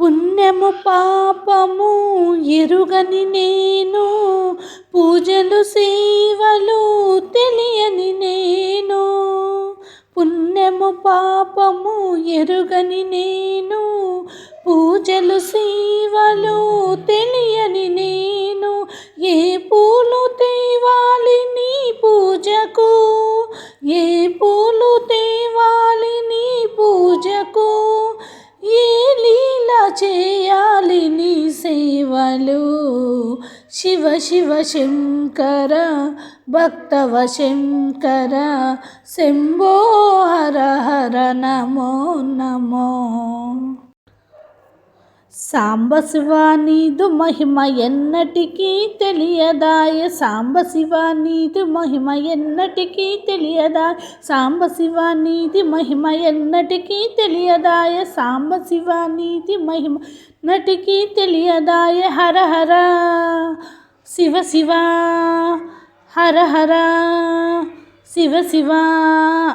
పుణ్యము పాపము ఎరుగని నేను పూజలు సేవలు తెలియని నేను. పుణ్యము పాపము ఎరుగని నేను పూజలు సేవలు తెలియని శివ శివ శంకర భక్తవ శంకర శంభో హర హర నమో నమో. సాంబ శివ నీదు మహిమ ఎన్నటికీ తెలియదాయ సాంబ శివ నీదు మహిమ ఎన్నటికీ తెలియదా సాంబ శివ నీది మహిమ ఎన్నటికీ తెలియదాయ సాంబ శివ నీది మహిమ నటికీ తెలియదాయ హర హర. శివ శివ హర హర. శివ శివ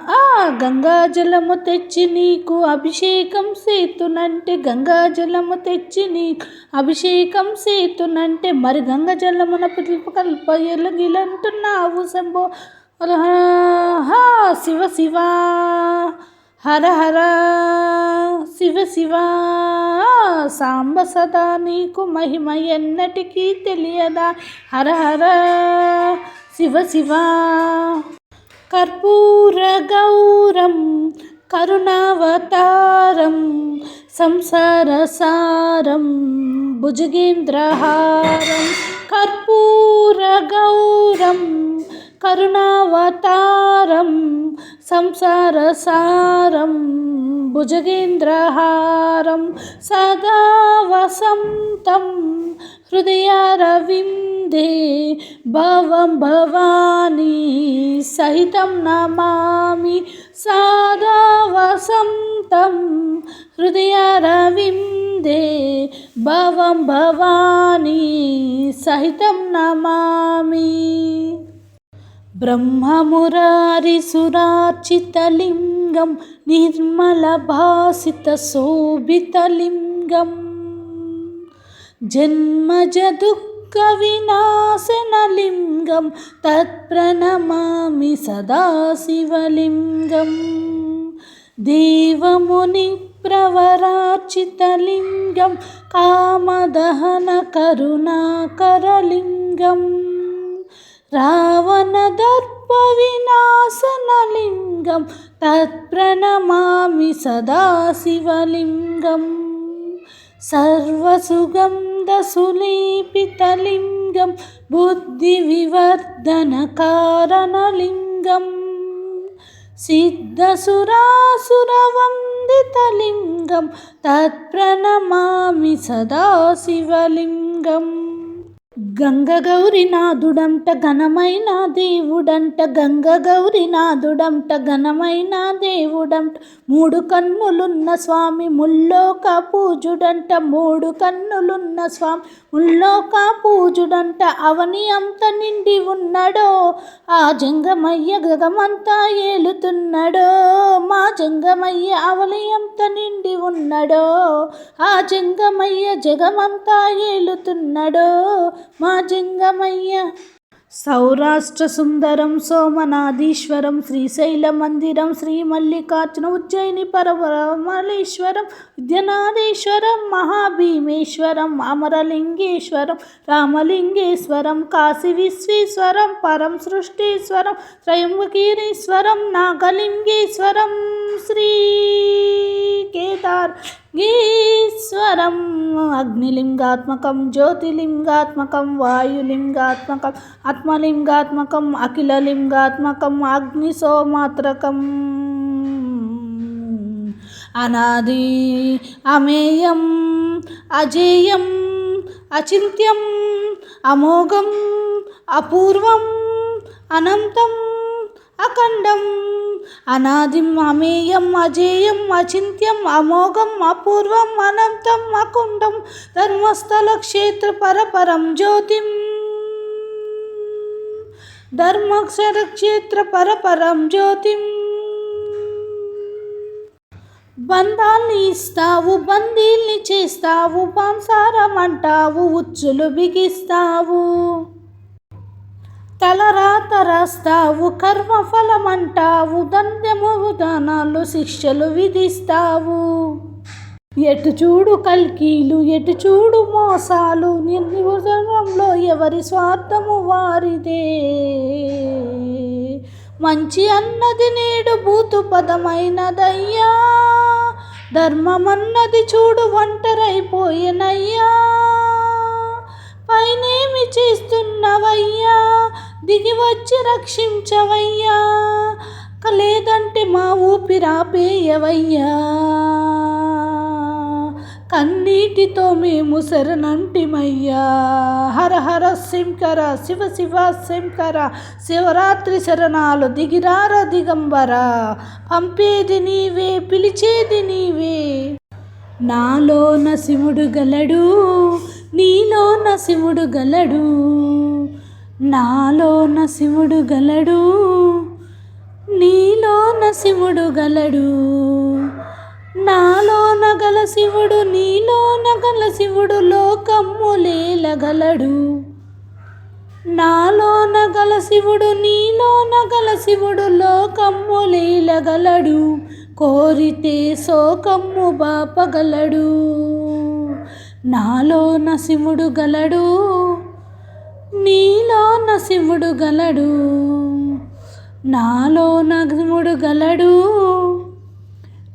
ఆ గంగాజలము తెచ్చి నీకు అభిషేకం సేతునంటే గంగాజలము తెచ్చి నీకు అభిషేకం సేతునంటే మరి గంగ జలమున పిలుపు కల్ప ఎలుగిలంటున్నావు శంభో. శివ శివ. హర హర శివ శివ. సాంబ సదా నీకు మహిమ ఎన్నటికీ తెలియదా? హర హర శివ శివ. కర్పూరగౌరం కరుణావతారం సంసారసారం భుజగేంద్రహారం. కర్పూరగౌరం కరుణావతారం సంసారసారం భుజగేంద్రహారం సదా వసంతం హృదయారవిందే భవం భవానీ సహితం నమామి సాదా వసంతం హృదయారవిందే భవం భవానీ సహితం నమామి. ब्रह्ममुरारिसुरार्चितलिङ्गं निर्मलभासितशोभितलिङ्गम्। जन्मजदुःखविनाशनलिङ्गं तत्प्रणमामि सदाशिवलिङ्गम्। देवमुनिप्रवरार्चितलिङ्गं कामदहनकरुणाकरलिङ्गम्। रावणदर्पविनाशनलिङ्गं तत्प्रणमामि सदाशिवलिङ्गम् सर्वसुगन्धसुलेपितलिङ्गं बुद्धिविवर्धनकारणलिङ्गं सिद्धसुरासुरवन्दितलिङ्गं तत्प्रणमामि सदा शिवलिङ्गम् గంగ గౌరినాథుడంట ఘనమైన దేవుడంట గంగ గౌరినాథుడంట ఘనమైన దేవుడంట. మూడు కన్నులున్న స్వామి ముల్లోక పూజుడంట మూడు కన్నులున్న స్వామి ముల్లోక పూజుడంట. అవని అంత నిండి ఉన్నాడో ఆ జంగమయ్య గగమంతా ఏలుతున్నాడో మా జంగమయ్య అవలి అంత నిండి ఉన్నాడో ఆ జంగమయ్య జగమంతా ఏలుతున్నాడో మా జంగమయ్య. సౌరాష్ట్ర సుందరం సోమనాథీశ్వరం శ్రీశైల మందిరం శ్రీ మల్లికార్జున ఉజ్జయిని పరమలేశ్వరం విద్యనాథేశ్వరం మహాభీమేశ్వరం అమరలింగేశ్వరం రామలింగేశ్వరం కాశీ విశ్వేశ్వరం పరం సృష్టీశ్వరం త్రయంబకీరీశ్వరం నాగలింగేశ్వరం శ్రీ కేదార్ ఈశ్వరం అగ్నిలింగాత్మకం జ్యోతిలింగాత్మకం వాయులింగాత్మకం ఆత్మలింగాత్మకం అఖిలలింగాత్మకం అగ్నిసోమాత్రకం. అనాది అమేయం అజేయం అచింత్యం అమోఘం అపూర్వం అనంతం అఖండం. అనాదిం అమేయం అజేయం అచింత్యం అమోఘం అపూర్వం అనంతం అకుండం ధర్మస్థల క్షేత్ర పరపరం జ్యోతిం. ధర్మక్షర క్షేత్ర పరపరం జ్యోతిం. బంధాల్ని ఇస్తావు బందీల్ని చేస్తావు పంసారం అంటావు ఉచ్చులు బిగిస్తావు. తలరాత రాస్తావు కర్మఫలమంటావు దండము దానాలు శిక్షలు విధిస్తావు. ఎటు చూడు కల్కీలు ఎటు చూడు మోసాలు నిర్నివరంలో ఎవరి స్వార్థము వారిదే. మంచి అన్నది నేడు బూతు పదమైనదయ్యా ధర్మమన్నది చూడు ఒంటరైపోయినయ్యా. పైనేమి చేస్తున్నవయ్యా దిగి వచ్చి రక్షించవయ్యా. లేదంటే మా ఊపిరాపేయవయ్యా కన్నీటితో మేము శరణంటిమయ్యా. హర హర శంకర శివ శివ శంకర శివరాత్రి శరణాలు దిగిరార దిగంబర. పంపేది నీవే పిలిచేది నీవే. నాలో శివుడు గలడు నీలోన శివుడు గలడు. నాలో శివుడు గలడు నీలో శివుడు గలడు. నాలో నగల శివుడు నీలో నగల శివుడు లోకమ్ములేలగలడు నాలో నగల శివుడు నీలో నగల శివుడు లోకమ్ములేలగలడు కోరితే శోకమ్ము బాపగలడు. నాలో నశివుడు గలడు నీ శివుడు గలడు. నాలో నశివుడు గలడు.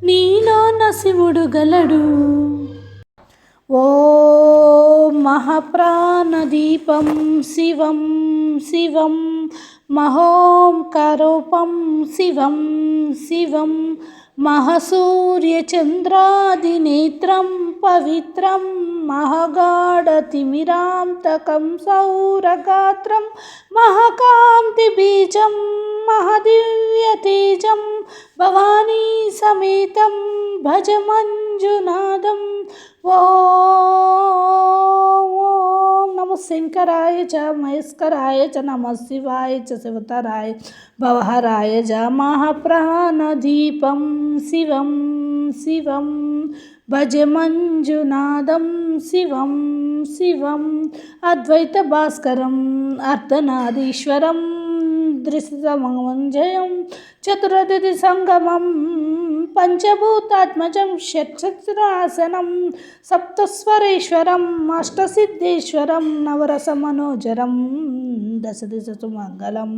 నీలో నశివుడు గలడు. ఓ మహాప్రాణదీపం శివం శివం. महोङ्कारं शिवं शिवं महसूर्यचन्द्रादिनेत्रं पवित्रं महगाढतिमिरान्तकं सौरगात्रं महाकान्तिबीजं महदिव्यतेजं भवानी समेतं भज मञ्जुनादं ओ శంకరాయ చ మహేశ్వరాయ చ నమ శివాయ చ శివతరాయ భవహరాయ చ మహాప్రాణదీపం శివం శివం భజ మంజునాదం శివం శివం అద్వైత భాస్కరం అర్ధనాదీశ్వరం దృశ్యమంజయం చతురదితి సంగమం పంచభూతాత్మజం షట్సహస్రాసనం సప్తస్వరేశ్వరం అష్టసిద్ధేశ్వరం నవరసమనోజరం దశ దిశసు మంగళం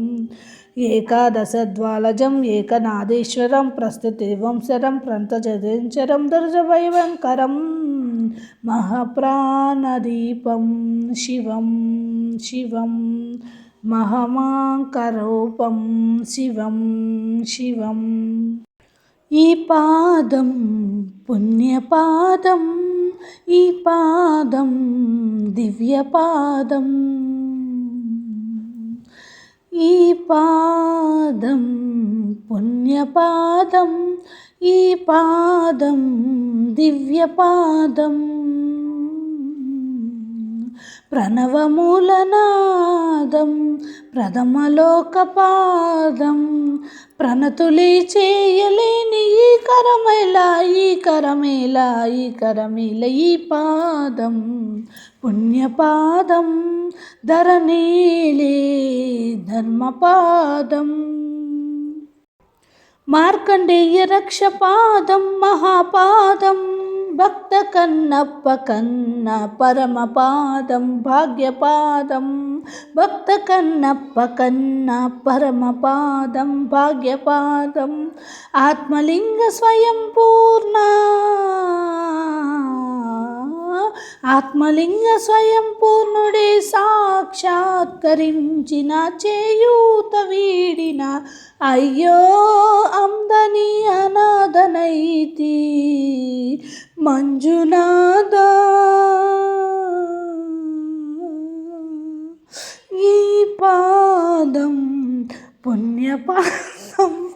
ఏకాదశద్వాలజం ఏకనాదేశ్వరం ప్రస్తుతి వంశరం ప్రంతజరించరం దుర్జభైవంకరం మహాప్రాణదీపం శివం శివం మహమాంకరూపం శివం శివం. ఈ పాదం పుణ్యపాదం ఈ పాదం దివ్యపాదం. ఈ పాదం పుణ్యపాదం ఈ పాదం దివ్యపాదం. ప్రణవమూలనాదం ప్రథమలోకపాదం. ప్రణతులి చేయలేని ఈ కరమేలా ఈ కరమేలా ఈ కరమేల ఈ పాదం. పుణ్యపాదం ధరణీలే ధర్మపాదం. మార్కండేయ రక్షపాదం మహాపాదం. భక్త కన్నప్ప కన్న పరమపాదం భాగ్యపాదం. భక్త కన్నప్ప కన్న పరమపాదం భాగ్యపాదం. ఆత్మలింగ స్వయం పూర్ణ. ఆత్మలింగ స్వయం పూర్ణుడే సాక్షాత్కరించిన చేయూత వీడిన. అయ్యో అందని అనాథనైతి. മഞ്ജുനാഥ. ഈ പാദം പുണ്യപാദം.